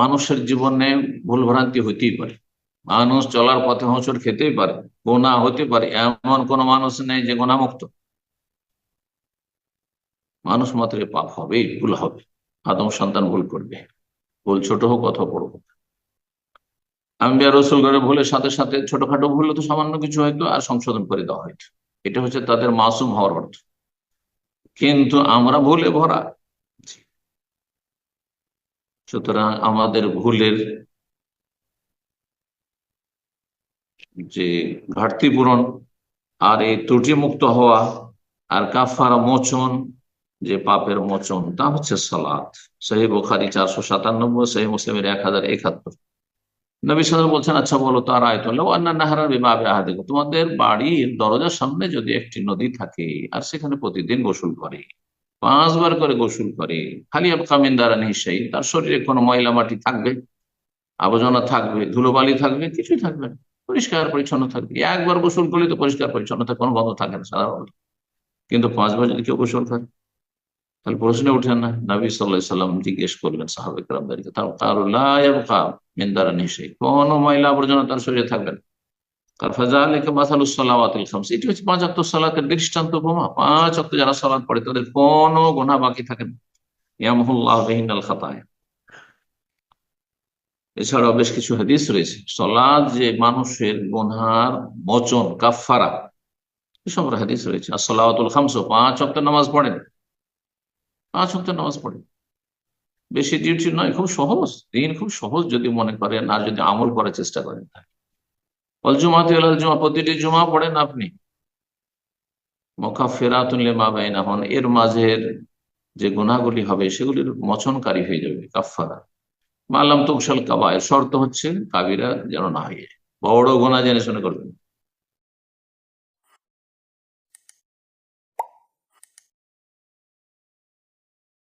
মানুষের জীবনে ভুল ভ্রান্তি হইতেই পারে। মানুষ চলার পথে হোঁচট খেতেই পারে গোনা হতে পারে, এমন কোন মানুষ নেই যে গোনামুক্ত মানুষ মাত্র পাপ হবে, ভুল হবে, আদম সন্তান ভুল করবে, ভুল ছোট হোক অথবা বড় হোক। আমি রসুল করে ভুলের সাথে সাথে ছোটখাটো ভুল তো সামান্য কিছু হয়তো আর সংশোধন করে দেওয়া হয়তো এটা হচ্ছে তাদের মাসুম হওয়ার অর্থ। কিন্তু আমরা ভুলে ভরা সুতরাং আমাদের ভুলের যে ঘাটতি পূরণ, আর এই ত্রুটি মুক্ত হওয়া, আর কাফার মোচন, যে পাপের মোচন, তা হচ্ছে সালাত। সহি বোখারি চারশো সাতানব্বই সহি মুসলিমের এক হাজার একাত্তর। নবী সাল বলছেন আচ্ছা বলো তার আয়তল নাহারার বিবাহ আহাদিক তোমাদের বাড়ির দরজার সামনে যদি একটি নদী থাকে, আর সেখানে প্রতিদিন গোসল করে। পাঁচবার করে গোসল করে, খালি কামিন্দারা নিশ্চয়ই তার শরীরে কোনো ময়লা মাটি থাকবে, আবর্জনা থাকবে, ধুলোবালি থাকবে, কিছুই থাকবে না। পরিষ্কার পরিচ্ছন্ন থাকবে। একবার গোসল করলে তো পরিষ্কার পরিচ্ছন্ন থাকে কোনো বন্ধ থাকে না সাধারণত কিন্তু পাঁচবার যদি কেউ গোসল করে, তাহলে প্রশ্নে উঠেন না, নবী সাল্লাহ সাল্লাম জিজ্ঞেস করলেন সাহাবেক রামদারিকে তার মিন্দারা নিশ্চয়ই কোনো ময়লা আবর্জনা তার শরীরে থাকবে না তার ফাজালিকে মাসালুসাল্লাওয়াতিল খামস এটি হচ্ছে পাঁচ অক্ট সালাতের দৃষ্টান্ত পাঁচ অক্ট যারা সালাত পড়ে, তাদের কোনো গোনা বাকি থাকে না। খাতায়। এছাড়াও বেশ কিছু হাদিস রয়েছে। সলাদ যে মানুষের গোনার মোচন কাফারা এসব হাদিস রয়েছে। আর সলাওয়াতুল খামস পাঁচ অক্ট নামাজ পড়েন পাঁচ অক্ট নামাজ পড়েন বেশি ডিউটি নয়, খুব সহজ। দিন খুব সহজ যদি মনে করেন, আর যদি আমল করার চেষ্টা করেন জুমাতে জুমা প্রতিটি জুমা পড়েন আপনি। মোকা ফেরাতুল্লে মা বাইনা হন এর মাঝের যে গুণাগুলি হবে সেগুলির মচনকারী হয়ে যাবে কাফারা মাল্লাম তুকশাল কাবায় শর্ত হচ্ছে কাবিরা যেন না হয়ে বড় গোনা জেনে শুনে করবেন।